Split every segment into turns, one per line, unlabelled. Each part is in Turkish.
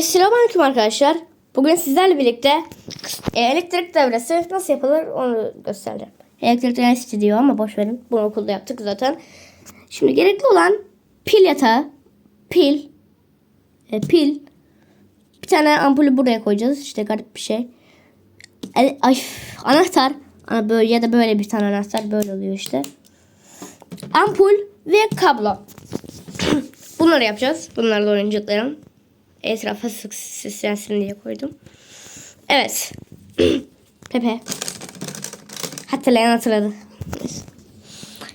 Selamünaleyküm arkadaşlar. Bugün sizlerle birlikte e, elektrik devresi nasıl yapılır onu göstereceğim. Elektrik devresi diyor ama boş verin. Bunu okulda yaptık zaten. Şimdi gerekli olan pil yatağı, pil, e, pil, bir tane ampulü buraya koyacağız. İşte garip bir şey. El, ay, anahtar. Ana böyle ya da böyle bir tane anahtar böyle oluyor işte. Ampul ve kablo. Bunları yapacağız. Bunlarla oyuncaklarım. Etrafa sık sislensin diye koydum. Evet. Pepe. Hatırlayan hatırladı.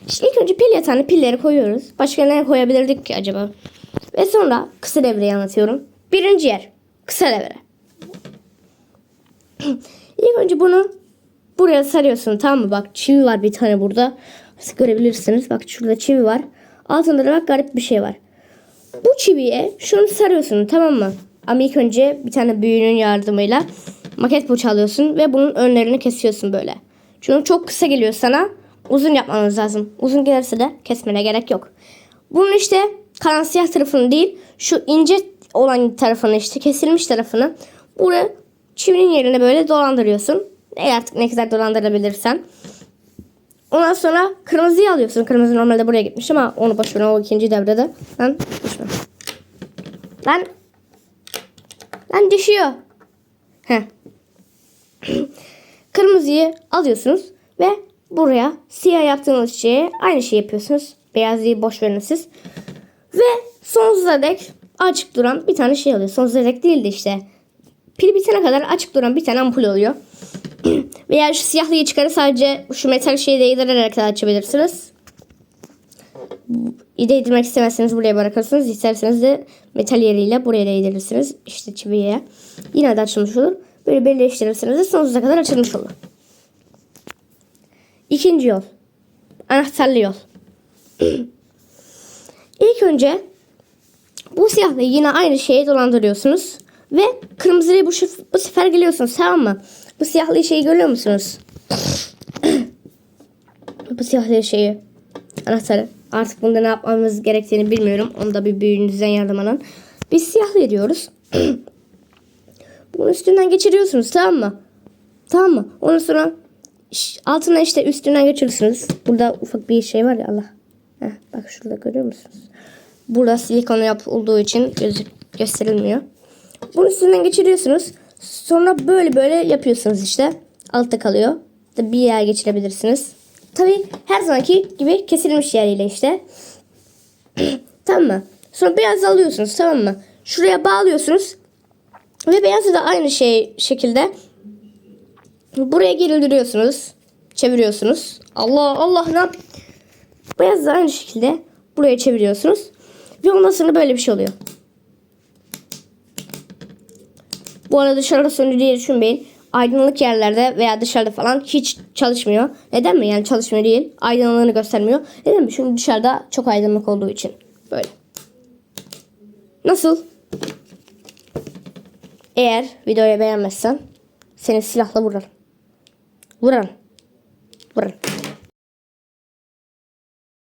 Şimdi ilk önce pil yatağına pilleri koyuyoruz. Başka ne koyabilirdik ki acaba? Ve sonra kısa devreyi anlatıyorum. Birinci yer. Kısa devre. İlk önce bunu buraya sarıyorsun tamam mı? Bak çivi var bir tane burada. Siz görebilirsiniz. Bak şurada çivi var. Altında da bak garip bir şey var. Bu çiviye şunu sarıyorsun tamam mı? Ama ilk önce bir tane büyüğünün yardımıyla maket bıçağı alıyorsun ve bunun önlerini kesiyorsun böyle. Çünkü çok kısa geliyor sana. Uzun yapmanız lazım. Uzun gelirse de kesmene gerek yok. Bunun işte kalan siyah tarafını değil şu ince olan tarafını işte kesilmiş tarafını buraya çivinin yerine böyle dolandırıyorsun. Ne artık ne kadar dolandırabilirsen. Ondan sonra kırmızıyı alıyorsun. Kırmızı normalde buraya gitmiş ama onu boş ver o ikinci devrede. Lan düşme. Lan. Lan düşüyor. Heh. Kırmızıyı alıyorsunuz ve buraya siyah yaptığınız şeye aynı şey yapıyorsunuz. Beyazıyı boş verin siz. Ve sonsuza dek açık duran bir tane şey oluyor. Sonsuza dek değil de işte pil bitene kadar açık duran bir tane ampul oluyor. Veya şu siyahlıyı çıkarıp sadece şu metal şeyi değdirerek de açabilirsiniz. Değdirmek istemezseniz buraya bırakırsınız. İsterseniz de metal yeriyle buraya değdirirsiniz. İşte çiviye. Yine de açılmış olur. Böyle birleştirirseniz de sonsuza kadar açılmış olur. İkinci yol. Anahtarlı yol. İlk önce bu siyahlıyı yine aynı şeye dolandırıyorsunuz. Ve kırmızıyı bu, bu sefer geliyorsunuz tamam mı? Bu siyahlı şeyi görüyor musunuz? bu siyahlı şeyi. Anahtarı. Artık bunda ne yapmamız gerektiğini bilmiyorum. Onu da bir büyüğünüzden yardım alın. Biz siyahlı diyoruz. Bunun üstünden geçiriyorsunuz tamam mı? Tamam mı? Ondan sonra altına işte üstünden geçirirsiniz. Burada ufak bir şey var ya Allah. Heh, bak şurada görüyor musunuz? Burada silikon yapıldığı için gözü gösterilmiyor. Bunun üstünden geçiriyorsunuz. Sonra böyle böyle yapıyorsunuz işte. Altta kalıyor. Bir yer geçirebilirsiniz. Tabi her zamanki gibi kesilmiş yeriyle işte. tamam mı? Sonra beyaz alıyorsunuz tamam mı? Şuraya bağlıyorsunuz. Ve beyazı da aynı şey şekilde buraya gerildiriyorsunuz. Çeviriyorsunuz. Allah Allah ne yap? Beyazı da aynı şekilde buraya çeviriyorsunuz. Ve ondan sonra böyle bir şey oluyor. Bu arada dışarıda söndü diye düşünmeyin. Aydınlık yerlerde veya dışarıda falan hiç çalışmıyor. Neden mi? Yani çalışmıyor değil. Aydınlığını göstermiyor. Neden mi? Çünkü dışarıda çok aydınlık olduğu için. Böyle. Nasıl? Eğer videoyu beğenmezsen seni silahla vurarım. Vurarım. Vurarım.